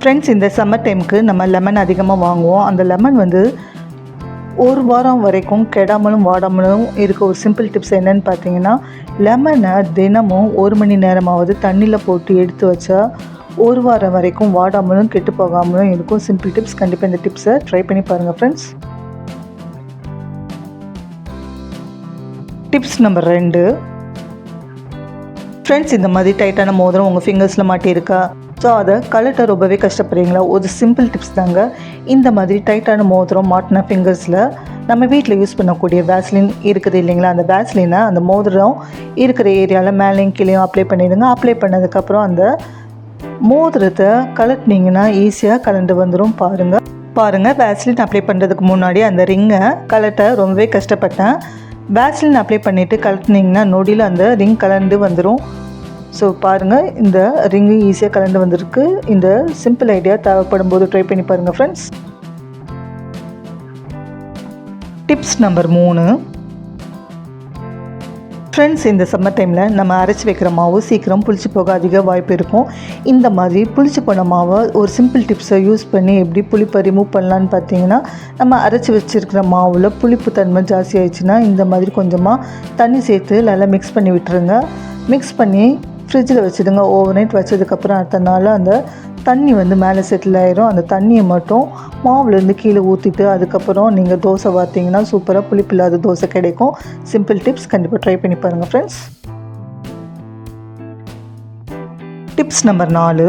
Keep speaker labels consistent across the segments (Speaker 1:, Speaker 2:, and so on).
Speaker 1: Friends இந்த summer டைமுக்கு நம்ம லெமன் அதிகமாக வாங்குவோம். அந்த லெமன் வந்து ஒரு வாரம் வரைக்கும் கெடாமலும் வாடாமலும் இருக்க ஒரு சிம்பிள் டிப்ஸ் என்னன்னு பார்த்தீங்கன்னா லெமனை தினமும் ஒரு மணி நேரமாவது தண்ணியில் போட்டு எடுத்து வச்சா ஒரு வாரம் வரைக்கும் வாடாமலும் கெட்டு போகாமலும் இருக்கும். சிம்பிள் டிப்ஸ் கண்டிப்பாக இந்த டிப்ஸை ட்ரை பண்ணி பாருங்கள் ஃப்ரெண்ட்ஸ் டிப்ஸ் நம்பர் ரெண்டு. ஃப்ரெண்ட்ஸ் இந்த மாதிரி டைட்டான மோதிரம் உங்கள் ஃபிங்கர்ஸில் மாட்டியிருக்கா? ஸோ அதை கழட்ட ரொம்பவே கஷ்டப்படுறீங்களா? ஒரு சிம்பிள் டிப்ஸ் தாங்க. இந்த மாதிரி டைட்டான மோதிரம் மாட்டின ஃபிங்கர்ஸில் நம்ம வீட்டில் யூஸ் பண்ணக்கூடிய வேஸ்லின் இருக்குது இல்லைங்களா? அந்த வேஸ்லினை அந்த மோதிரம் இருக்கிற ஏரியாவில் மேலேயும் கீழேயும் அப்ளை பண்ணிடுங்க. அப்ளை பண்ணதுக்கப்புறம் அந்த மோதிரத்தை கலட்டினீங்கன்னா ஈஸியாக கலண்டு வந்துடும் பாருங்கள் பாருங்கள் வேஸ்லின் அப்ளை பண்ணுறதுக்கு முன்னாடி அந்த ரிங்கை கலட்ட ரொம்பவே கஷ்டப்பட்டேன். வேஸ்லின் அப்ளை பண்ணிவிட்டு கலட்டினீங்கன்னா நொடியில் அந்த ரிங் கலந்து வந்துடும் ஸோ பாருங்கள் இந்த ரிங்கு ஈஸியாக கலந்து வந்திருக்கு. இந்த சிம்பிள் ஐடியா தேவைப்படும் போது ட்ரை பண்ணி பாருங்கள் ஃப்ரெண்ட்ஸ் டிப்ஸ் நம்பர் மூணு. ஃப்ரெண்ட்ஸ் இந்த சம்மர் டைமில் நம்ம அரைச்சி வைக்கிற மாவு சீக்கிரம் புளிச்சு போக அதிக வாய்ப்பு இருக்கும். இந்த மாதிரி புளிச்சு போன மாவை ஒரு சிம்பிள் டிப்ஸை யூஸ் பண்ணி எப்படி புளிப்பை ரிமூவ் பண்ணலான்னு பார்த்தீங்கன்னா நம்ம அரைச்சி வச்சுருக்கிற மாவில் புளிப்பு தன்மை ஜாஸ்தி ஆயிடுச்சுன்னா இந்த மாதிரி கொஞ்சமாக தண்ணி சேர்த்து நல்லா மிக்ஸ் பண்ணி விட்டுருங்க. மிக்ஸ் பண்ணி ஃப்ரிட்ஜில் வச்சுடுங்க ஓவர் நைட் வச்சதுக்கப்புறம் அடுத்த நாள் அந்த தண்ணி வந்து மேலே செட்டில் ஆயிரும். அந்த தண்ணியை மட்டும் மாவுலேருந்து கீழே ஊற்றிட்டு அதுக்கப்புறம் நீங்கள் தோசை பார்த்தீங்கன்னா சூப்பராக புளிப்பு இல்லாத தோசை கிடைக்கும். சிம்பிள் டிப்ஸ் கண்டிப்பாக ட்ரை பண்ணி பாருங்கள் ஃப்ரெண்ட்ஸ் டிப்ஸ் நம்பர் நாலு.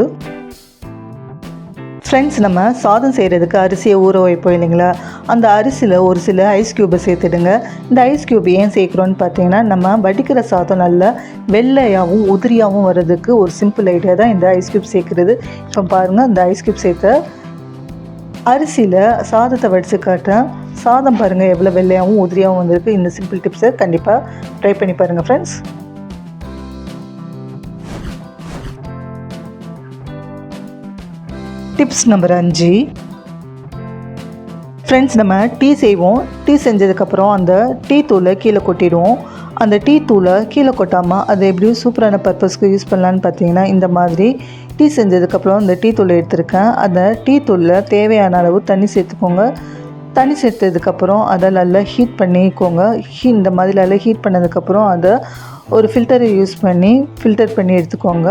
Speaker 1: ஃப்ரெண்ட்ஸ் நம்ம சாதம் செய்கிறதுக்கு அரிசியை ஊற வைப்போம் இல்லைங்களா? அந்த அரிசியில் ஒரு சில ஐஸ் க்யூபை சேர்த்துடுங்க. இந்த ஐஸ் க்யூப் ஏன் சேர்க்குறோன்னு பார்த்தீங்கன்னா நம்ம வடிக்கிற சாதம் நல்லா வெள்ளையாகவும் உதிரியாகவும் வர்றதுக்கு ஒரு சிம்பிள் ஐடியா தான் இந்த ஐஸ் க்யூப் சேர்க்குறது. இப்போ பாருங்கள் இந்த ஐஸ் க்யூப் சேர்த்த அரிசியில் சாதத்தை வடித்து காட்டேன் சாதம் பாருங்கள் எவ்வளோ வெள்ளையாகவும் உதிரியாகவும் வந்திருக்கு. இந்த சிம்பிள் டிப்ஸை கண்டிப்பாக ட்ரை பண்ணி பாருங்கள் ஃப்ரெண்ட்ஸ் டிப்ஸ் நம்பர் அஞ்சு. ஃப்ரெண்ட்ஸ் நம்ம டீ செய்வோம். டீ செஞ்சதுக்கப்புறம் அந்த டீ தூளை கீழே கொட்டிடுவோம். அந்த டீ தூளை கீழே கொட்டாமல் அதை எப்படியும் சூப்பரான பர்பஸ்க்கு யூஸ் பண்ணலான்னு பார்த்தீங்கன்னா இந்த மாதிரி டீ செஞ்சதுக்கப்புறம் இந்த டீ தூளை எடுத்திருக்கேன். அந்த டீ தூளில் தேவையான அளவு தண்ணி சேர்த்துக்கோங்க. தண்ணி சேர்த்ததுக்கப்புறம் அதை நல்லா ஹீட் பண்ணிக்கோங்க. ஹீ இந்த மாதிரி நல்லா ஹீட் பண்ணதுக்கப்புறம் அதை ஒரு ஃபில்டரை யூஸ் பண்ணி ஃபில்டர் பண்ணி எடுத்துக்கோங்க.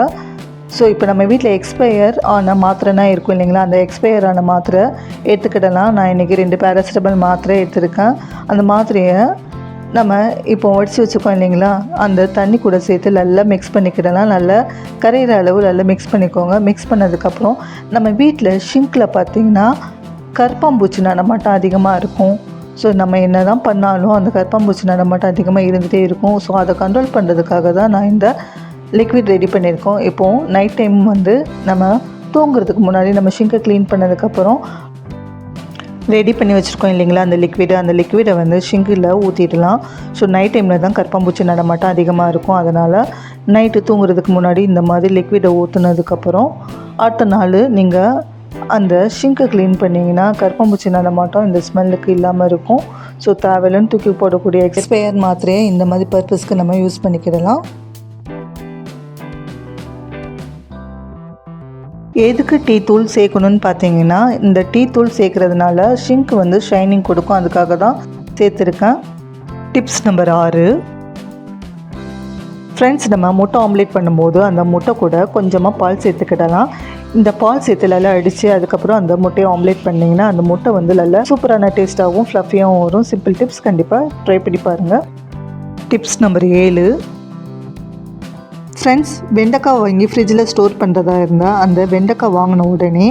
Speaker 1: ஸோ இப்போ நம்ம வீட்டில் எக்ஸ்பயர் ஆன மாத்திரைனா இருக்கும் இல்லைங்களா? அந்த எக்ஸ்பயர் ஆன மாத்திரை எடுத்துக்கிடலாம் நான் இன்றைக்கி ரெண்டு பேராசிட்டமல் மாத்திரை எடுத்திருக்கேன். அந்த மாத்திரையை நம்ம இப்போ உடச்சி வச்சுக்கோம் இல்லைங்களா? அந்த தண்ணி கூட சேர்த்து நல்லா மிக்ஸ் பண்ணிக்கிடலாம். நல்லா கரையிற அளவு நல்லா மிக்ஸ் பண்ணிக்கோங்க. மிக்ஸ் பண்ணதுக்கப்புறம் நம்ம வீட்டில் ஷிங்கில் பார்த்திங்கன்னா கற்பாம்பூச்சி நடமாட்டம் அதிகமாக இருக்கும். ஸோ நம்ம என்ன தான் பண்ணாலும் அந்த கற்பாம்பூச்சி நடமாட்டம் அதிகமாக இருந்துகிட்டே இருக்கும். ஸோ அதை கண்ட்ரோல் பண்ணுறதுக்காக தான் நான் இந்த லிக்விட் ரெடி பண்ணியிருக்கோம். இப்போது நைட் டைம் வந்து நம்ம தூங்குறதுக்கு முன்னாடி நம்ம ஷிங்கை க்ளீன் பண்ணதுக்கப்புறம் ரெடி பண்ணி வச்சுருக்கோம் இல்லைங்களா? அந்த லிக்விடு அந்த லிக்விடை வந்து ஷிங்கில் ஊற்றிடலாம் ஸோ நைட் டைமில் தான் கற்பம்பூச்சி நடமாட்டம் அதிகமாக இருக்கும். அதனால் நைட்டு தூங்குறதுக்கு முன்னாடி இந்த மாதிரி லிக்விடை ஊற்றுனதுக்கப்புறம் அடுத்த நாள் நீங்கள் அந்த ஷிங்கை க்ளீன் பண்ணிங்கன்னா கற்பம்பூச்சி நடமாட்டம் இந்த ஸ்மெல்லுக்கு இல்லாமல் இருக்கும். ஸோ தேவையில்லன்னு தூக்கி போடக்கூடிய எக்ஸ்பயர் மாத்திரையை இந்த மாதிரி பர்பஸ்க்கு நம்ம யூஸ் பண்ணிக்கிடலாம். எதுக்கு டீ தூள் சேர்க்கணும்னு பார்த்தீங்கன்னா இந்த டீ தூள் சேர்க்குறதுனால ஷிங்க் வந்து ஷைனிங் கொடுக்கும். அதுக்காக தான் சேர்த்துருக்கேன். டிப்ஸ் நம்பர் ஆறு. ஃப்ரெண்ட்ஸ் நம்ம முட்டை ஆம்லேட் பண்ணும்போது அந்த முட்டை கூட கொஞ்சமாக பால் சேர்த்துக்கிடலாம். இந்த பால் சேர்த்து நல்லா அடித்து அதுக்கப்புறம் அந்த முட்டையை ஆம்லேட் பண்ணிங்கன்னா அந்த முட்டை வந்து நல்லா சூப்பரான டேஸ்ட்டாகவும் ஃப்ளஃபியாகவும் வரும். சிம்பிள் டிப்ஸ் கண்டிப்பாக ட்ரை பண்ணி பாருங்கள் டிப்ஸ் நம்பர் ஏழு. ஃப்ரெண்ட்ஸ் வெண்டைக்காய் வாங்கி ஃப்ரிட்ஜில் ஸ்டோர் பண்ணுறதா இருந்தால் அந்த வெண்டைக்காய் வாங்கின உடனே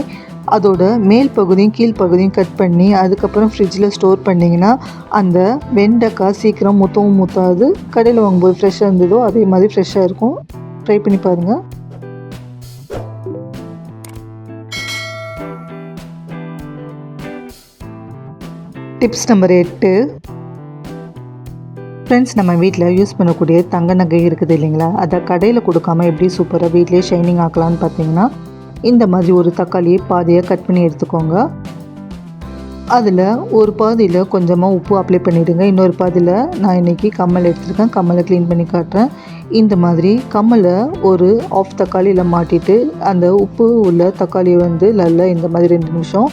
Speaker 1: அதோட மேல் பகுதியும் கீழ் பகுதியும் கட் பண்ணி அதுக்கப்புறம் ஃப்ரிட்ஜில் ஸ்டோர் பண்ணிங்கன்னா அந்த வெண்டைக்காய் சீக்கிரம் முத்தவும் முத்தாது. கடையில் வாங்கும்போது ஃப்ரெஷ்ஷாக இருந்ததோ அதே மாதிரி ஃப்ரெஷ்ஷாக இருக்கும். ட்ரை பண்ணி பாருங்கள் டிப்ஸ் நம்பர் எட்டு ஃப்ரெண்ட்ஸ் நம்ம வீட்டில் யூஸ் பண்ணக்கூடிய தங்க நகை இருக்குது இல்லைங்களா? அதை கடையில் கொடுக்காம எப்படி சூப்பராக வீட்டிலே ஷைனிங் ஆக்கலாம்னு பார்த்தீங்கன்னா இந்த மாதிரி ஒரு தக்காளியை பாதியாக கட் பண்ணி எடுத்துக்கோங்க. அதில் ஒரு பாதியில் கொஞ்சமாக உப்பு அப்ளை பண்ணிவிடுங்க இன்னொரு பாதியில் நான் இன்றைக்கி கம்மல் எடுத்துருக்கேன். கம்மலை க்ளீன் பண்ணி காட்டுறேன். இந்த மாதிரி கம்மலை ஒரு ஆஃப் தக்காளியில் மாட்டிட்டு அந்த உப்பு உள்ள தக்காளியை வந்து நல்லா இந்த மாதிரி ரெண்டு நிமிஷம்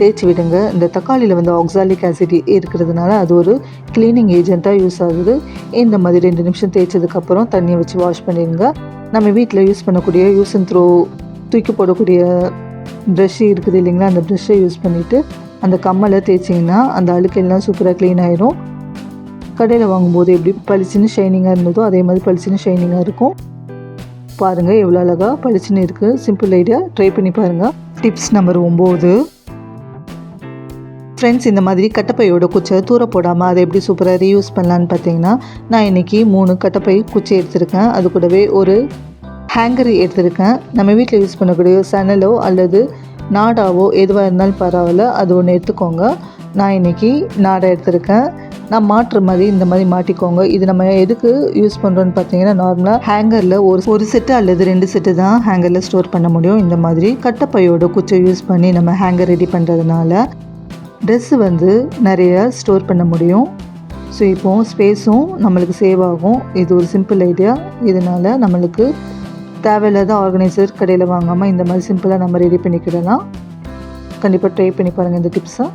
Speaker 1: தேய்ச்சி விடுங்க. இந்த தக்காளியில் வந்து ஆக்சாலிக் ஆசிட் இருக்கிறதுனால அது ஒரு க்ளீனிங் ஏஜெண்ட்டாக யூஸ் ஆகுது. இந்த மாதிரி ரெண்டு நிமிஷம் தேய்ச்சதுக்கப்புறம் தண்ணியை வச்சு வாஷ் பண்ணிடுங்க. நம்ம வீட்டில் யூஸ் பண்ணக்கூடிய யூஸ் அண்ட் த்ரோ தூக்கி போடக்கூடிய ப்ரஷ் இருக்குது இல்லைங்களா? அந்த ப்ரஷ்ஷை யூஸ் பண்ணிவிட்டு அந்த கம்மலை தேய்ச்சிங்கன்னா அந்த அழுக்கெல்லாம் சூப்பராக க்ளீன் ஆயிரும். கடையில் வாங்கும்போது எப்படி பளிச்சுன்னு ஷைனிங்காக இருந்ததோ அதே மாதிரி பளிச்சுன்னு ஷைனிங்காக இருக்கும். பாருங்கள் எவ்வளோ அழகாக பளிச்சுன்னு இருக்குது சிம்பிள் ஐடியா ட்ரை பண்ணி பாருங்கள் டிப்ஸ் நம்பர் ஒம்பது. ஃப்ரெண்ட்ஸ் இந்த மாதிரி கட்டப்பையோட குச்சை தூர போடாமல் அதை எப்படி சூப்பராக ரீயூஸ் பண்ணலான்னு பார்த்தீங்கன்னா நான் இன்றைக்கி மூணு கட்டப்பை குச்சி எடுத்திருக்கேன். அது கூடவே ஒரு ஹேங்கர் எடுத்திருக்கேன். நம்ம வீட்டில் யூஸ் பண்ணக்கூடிய சணலோ அல்லது நாடாவோ எதுவாக இருந்தாலும் பரவாயில்ல. அது ஒன்று எடுத்துக்கோங்க. நான் இன்றைக்கி நாடை எடுத்திருக்கேன். நான் மாட்டுற மாதிரி இந்த மாதிரி மாட்டிக்கோங்க. இது நம்ம எதுக்கு யூஸ் பண்ணுறோன்னு பார்த்தீங்கன்னா நார்மலாக ஹேங்கரில் ஒரு ஒரு செட்டு அல்லது ரெண்டு செட்டு தான் ஹேங்கரில் ஸ்டோர் பண்ண முடியும். இந்த மாதிரி கட்டப்பையோட குச்சை யூஸ் பண்ணி நம்ம ஹேங்கர் ரெடி பண்ணுறதுனால ட்ரெஸ்ஸு வந்து நிறைய ஸ்டோர் பண்ண முடியும். ஸோ இப்போது ஸ்பேஸும் நம்மளுக்கு சேவ் ஆகும். இது ஒரு சிம்பிள் ஐடியா இதனால் நம்மளுக்கு தேவையில்லாத ஆர்கனைசர் கடையில் வாங்காமல் இந்த மாதிரி சிம்பிளாக நம்ம ரெடி பண்ணிக்கிடலாம். கண்டிப்பாக ட்ரை பண்ணி பாருங்கள் இந்த டிப்ஸை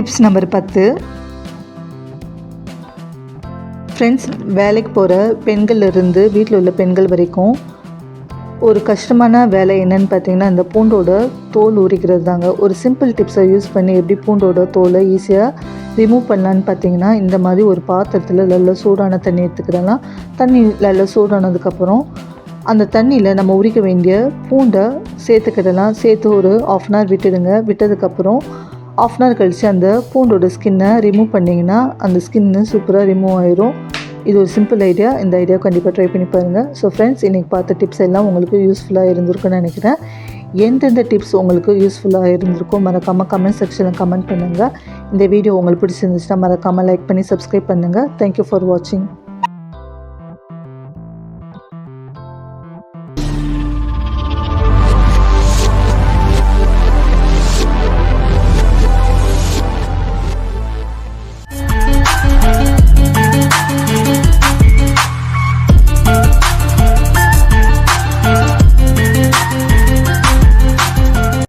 Speaker 1: டிப்ஸ் நம்பர் பத்து. ஃப்ரெண்ட்ஸ் வேலைக்கு போகிற பெண்கள்லேருந்து வீட்டில் உள்ள பெண்கள் வரைக்கும் ஒரு கஷ்டமான வேலை என்னன்னு பார்த்தீங்கன்னா இந்த பூண்டோட தோல் உரிக்கிறது தாங்க ஒரு சிம்பிள் டிப்ஸை யூஸ் பண்ணி எப்படி பூண்டோட தோலை ஈஸியாக ரிமூவ் பண்ணலான்னு பார்த்தீங்கன்னா இந்த மாதிரி ஒரு பாத்திரத்தில் நல்ல சூடான தண்ணி எடுத்துக்கிறலாம் தண்ணி நல்ல சூடானதுக்கப்புறம் அந்த தண்ணியில் நம்ம உரிக்க வேண்டிய பூண்டை சேர்த்துக்கிடலாம். சேர்த்து ஒரு ஆஃப் அன் ஹவர் விட்டுடுங்க. விட்டதுக்கப்புறம் ஆஃப் அன் ஹவர் கழித்து அந்த பூண்டோட ஸ்கின்னை ரிமூவ் பண்ணிங்கன்னா அந்த ஸ்கின்னு சூப்பராக ரிமூவ் ஆயிரும். இது ஒரு சிம்பிள் ஐடியா இந்த ஐடியா கண்டிப்பாக ட்ரை பண்ணி பாருங்கள் ஸோ ஃப்ரெண்ட்ஸ் இன்றைக்கி பார்த்த டிப்ஸ் எல்லாம் உங்களுக்கு யூஸ்ஃபுல்லாக இருந்திருக்குன்னு நினைக்கிறேன். எந்தெந்த டிப்ஸ் உங்களுக்கு யூஸ்ஃபுல்லாக இருந்திருக்கோ மறக்காமல் கமெண்ட் செக்ஷனில் கமெண்ட் பண்ணுங்கள் இந்த வீடியோ உங்களுக்கு பிடிச்சிருந்துச்சுன்னா மறக்காமல் லைக் பண்ணி சப்ஸ்கிரைப் பண்ணுங்கள் தேங்க்யூ ஃபார் வாட்சிங்